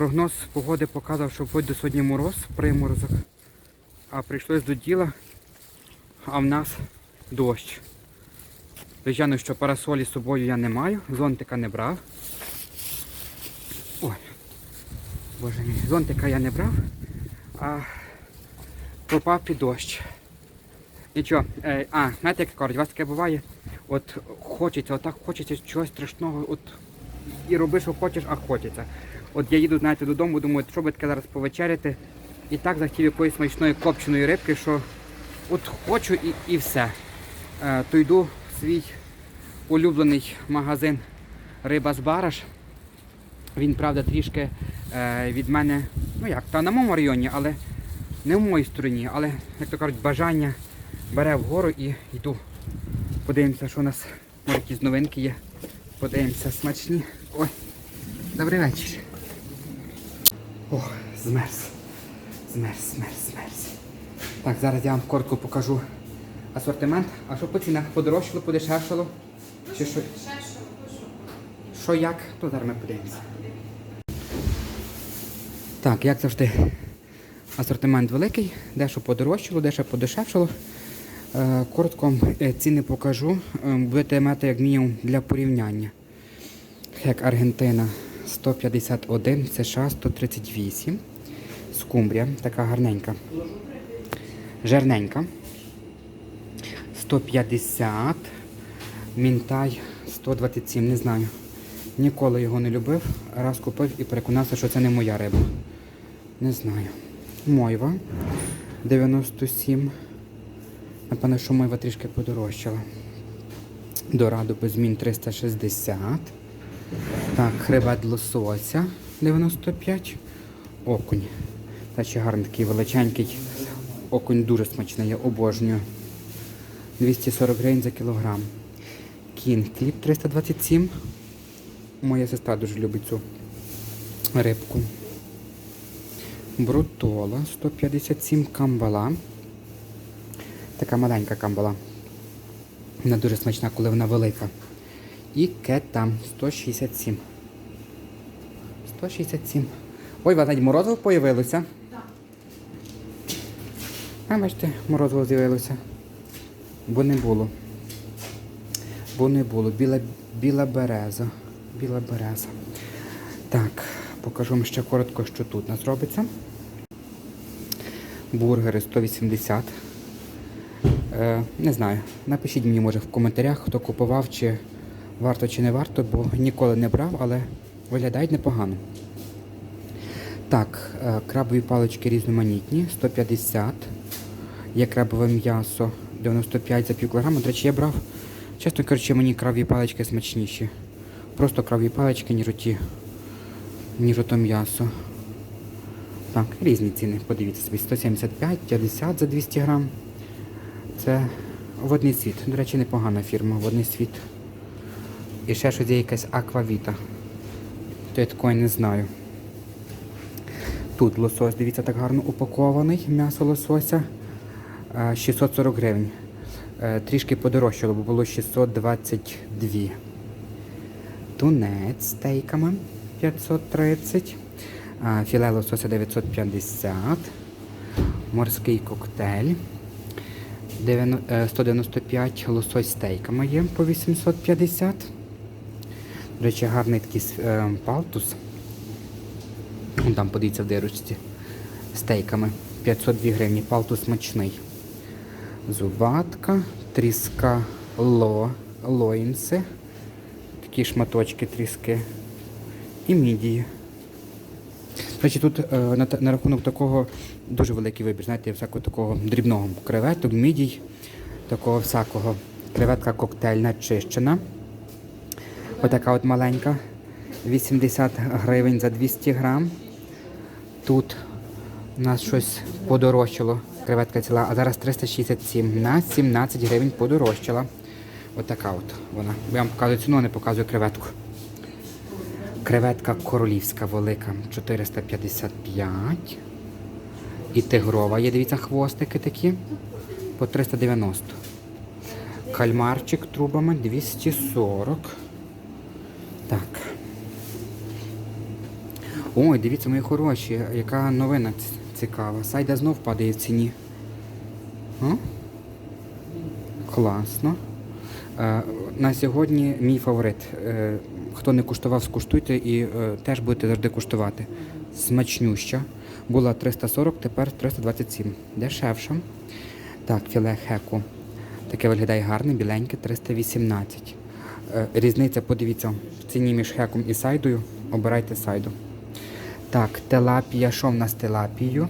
Прогноз погоди показав, що входить до сьогодні мороз, приморозок. А прийшлось до діла, а в нас дощ. Звичайно, що парасолі з собою я не маю, зонтика не брав. Ой, боже мій, зонтика я не брав, а пропав під дощ. Нічого, е, а, знаєте, як кажуть, у вас таке буває, от хочеться, отак хочеться чогось страшного, от і роби, що хочеш, а хочеться. От я їду, знаєте, додому, думаю, що би таке зараз повечеряти. І так захотів якоїсь смачної копченої рибки, що от хочу і, і все. Е, то йду в свій улюблений магазин Риба з Бараш. Він, правда, трішки е, від мене, ну як, та на моєму районі, але не в моїй стороні, але, як то кажуть, бажання бере вгору і йду. Подивимося, що у нас може якісь новинки є. Подивимося, смачні. Ой, добрий вечір. О, змерз. Змерз, змерз, змерз. Так, зараз я вам коротко покажу асортимент. А що по цінах? Подорожчало, подешевшало? Чи що? Що як? То зараз ми подивимося. Так, як завжди, асортимент великий, дещо подорожчало, дещо подешевшало. Е, Коротко е, ціни покажу. Е, Будете мати як мінімум для порівняння. Хек Аргентина 151, США 138. Скумбрія, така гарненька. Жирненька. 150. Мінтай 127, не знаю. Ніколи його не любив. Раз купив і переконався, що це не моя риба. Не знаю. Мойва 97. Напевно, що мойва трішки подорожчала. Дорадо без змін 360. Так, хребет лосося 95. Окунь. Та ще гарний такий величенький. Окунь дуже смачний, я обожнюю. 240 гривень за кілограм. Кінг кліп 327. Моя сестра дуже любить цю рибку. Брутола 157 камбала. Така маленька камбала. Вона дуже смачна, коли вона велика. І кета 167. 167. Ой, вас навіть морозиво появилося. А бачите, морозиво з'явилося. Бо не було. Бо не було. Біла, біла береза. Біла береза. Так, покажу вам ще коротко, що тут у нас робиться. Бургери 180. Е, не знаю. Напишіть мені, може, в коментарях, хто купував, чи варто чи не варто, бо ніколи не брав, але виглядають непогано. Так, е, крабові палички різноманітні, 150. Є крабове м'ясо 95 за пів кілограма. До речі, я брав, чесно кажучи, мені крабові палички смачніші. Просто крабові палички, ніж оті, ніж ото м'ясо. Так, різні ціни, подивіться собі, 175, 50 за 200 грам. Це водний світ. До речі, непогана фірма, водний світ. І ще щось є якась аквавіта. То я такої не знаю. Тут лосось, дивіться, так гарно упакований, м'ясо лосося. Е, 640 гривень. Е, Трішки подорожчало, бо було 622. Тунець з стейками 530. Е, Філе лосося 950. Морський коктейль. Е, 195 лосось стейками є по 850. До речі, гарний такий е, палтус. Там подивіться в дирочці. Стейками. 502 гривні. Палтус смачний. Зубатка, тріска ло, лоїнси. Такі шматочки тріски. І мідії. До тут е, на, на рахунок такого дуже великий вибір, знаєте, всякого такого дрібного креветок, мідій, такого всякого. Креветка коктейльна чищена. Отака от маленька. 80 гривень за 200 грам. Тут у нас щось подорожчало. Креветка ціла, а зараз 367 на 17 гривень подорожчала. Отака от вона. Я вам показую ціну, не показую креветку. Креветка королівська велика 455. І тигрова є, дивіться, хвостики такі по 390. Кальмарчик трубами 240. Так. Ой, дивіться, мої хороші, яка новина цікава. Сайда знов падає в ціні. О? Класно. Е, на сьогодні мій фаворит. Е, хто не куштував, скуштуйте і е, теж будете завжди куштувати. Смачнюща. Була 340, тепер 327. Дешевша. Так, філе хеку. Таке виглядає гарне, біленьке, 318. Е, різниця, подивіться, в ціні між хеком і сайдою. Обирайте сайду. Так, телапія. Що в нас телапію?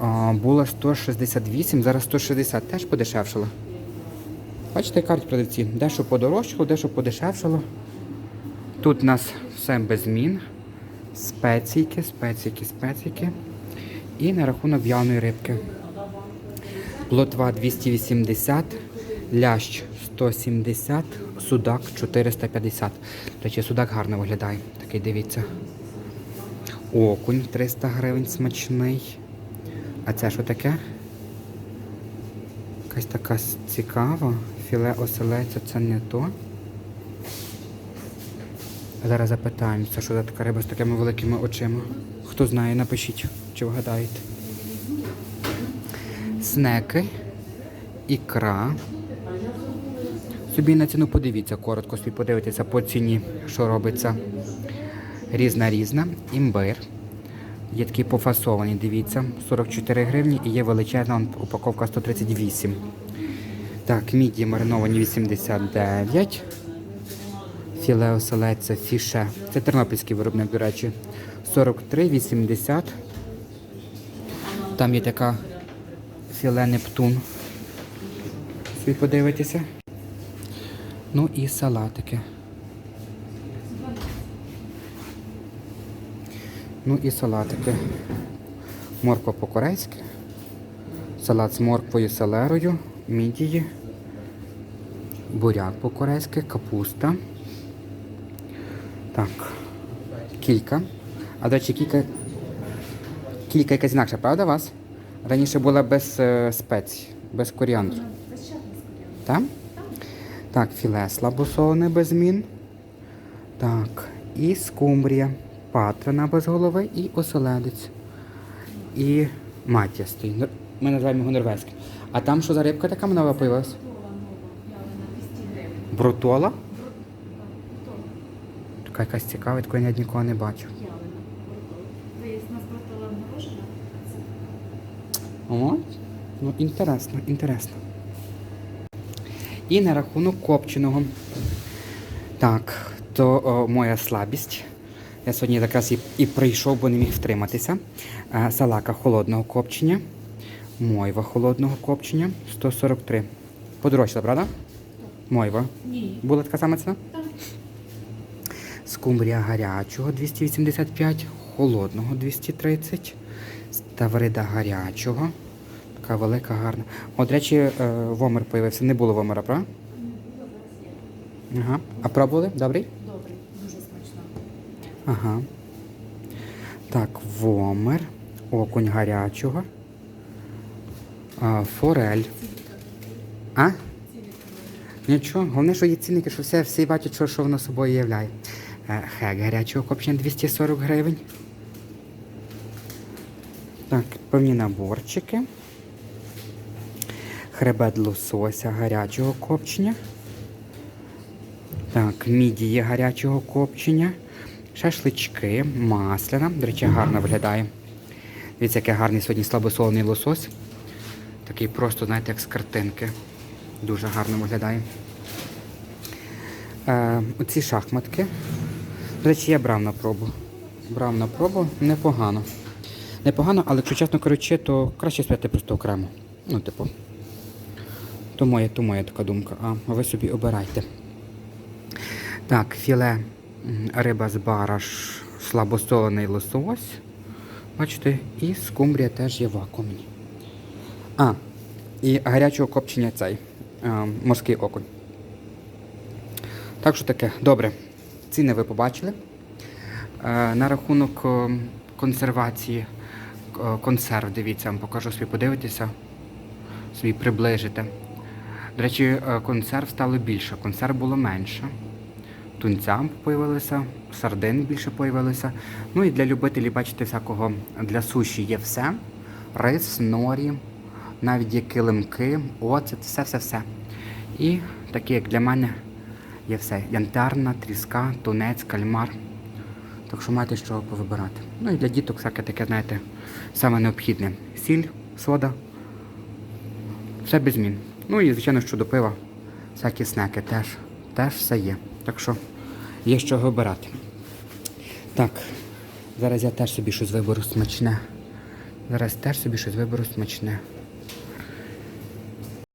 А, було 168, зараз 160, теж подешевшало. Бачите, кажуть продавці, дещо подорожчало, дещо подешевшало. Тут у нас все без змін. Спеційки, спеційки, спеційки. І на рахунок в'яної рибки. Плотва 280, лящ 170, судак 450. До речі, судак гарно виглядає. Такий дивіться. Окунь 300 гривень смачний. А це що таке? Якась така цікава. Філе оселеця це не то. Зараз запитаємося, що за така риба з такими великими очима. Хто знає, напишіть, чи вгадаєте. Снеки, ікра. Собі на ціну подивіться, коротко собі подивитися по ціні, що робиться. Різна різна. Імбир. Є такі пофасовані, дивіться, 44 гривні і є величезна упаковка 138. Так, міді мариновані 89. Філе оселеця фіше. Це тернопільський виробник, до речі. 43,80. Там є така філе Нептун. Собі подивитися. Ну і салатики. Ну і салатики. Морква по-корейськи. Салат з морквою, селерою, мідії. Буряк по-корейськи, капуста. Так. Кілька. А до речі, кілька. Кілька якась інакша, правда, у вас? Раніше була без е, спецій, без коріандру. Так? Так, філе слабосолене без змін. Так, і скумбрія. Патрина без голови і оселедець. І матястий. Нор- Ми називаємо його норвезький. А там що за рибка така нова появилась? Брутола? Така якась цікава, такої я нікого не бачив. О, ну інтересно, інтересно. І на рахунок копченого. Так, то о, моя слабість. Я сьогодні якраз і, і прийшов, бо не міг втриматися. А, салака холодного копчення. Мойва холодного копчення 143. Подорожчала, правда? Мойва. Ні. Була така сама ціна? Так. Скумбрія гарячого 285, холодного 230, ставрида гарячого. Така велика, гарна. О, до речі, е, вомер появився. Не було вомера, правда? Ага. А пробували? Добрий? Ага. Так, вомер, окунь гарячого. А, форель. А? Нічого, головне, що є цінники, що все, всі бачать, що, що воно собою являє. Е, Хек гарячого копчення 240 гривень. Так, певні наборчики. Хребет лосося гарячого копчення. Так, мідії гарячого копчення. Шашлички, масляна. До речі, гарно виглядає. Дивіться, який гарний сьогодні слабосолений лосось. Такий просто, знаєте, як з картинки. Дуже гарно виглядає. Е, оці шахматки. До речі, я брав на пробу. Брав на пробу непогано. Непогано, але якщо чесно кажучи, то краще спити просто окремо. Ну, типу. То моя, то моя така думка. А ви собі обирайте. Так, філе риба з бараш, слабосолений лосось. Бачите, і скумбрія теж є в вакуумі. А, і гарячого копчення цей е, морський окунь. Так що таке, добре. Ціни ви побачили. Е, на рахунок е, консервації консерв, дивіться, вам покажу собі подивитися, собі приближити. До речі, консерв стало більше, консерв було менше. Тунця появилося, сардин більше появилося. Ну і для любителів, бачите, всякого для суші є все. Рис, норі, навіть є килимки, оцет, все-все-все. І такі, як для мене, є все. Янтарна, тріска, тунець, кальмар. Так що маєте чого повибирати. Ну і для діток всяке таке, знаєте, саме необхідне. Сіль, сода. Все без змін. Ну і, звичайно, що до пива, всякі снеки теж, теж все є. Так що є що вибирати. Так, зараз я теж собі щось виберу смачне. Зараз теж собі щось виберу смачне.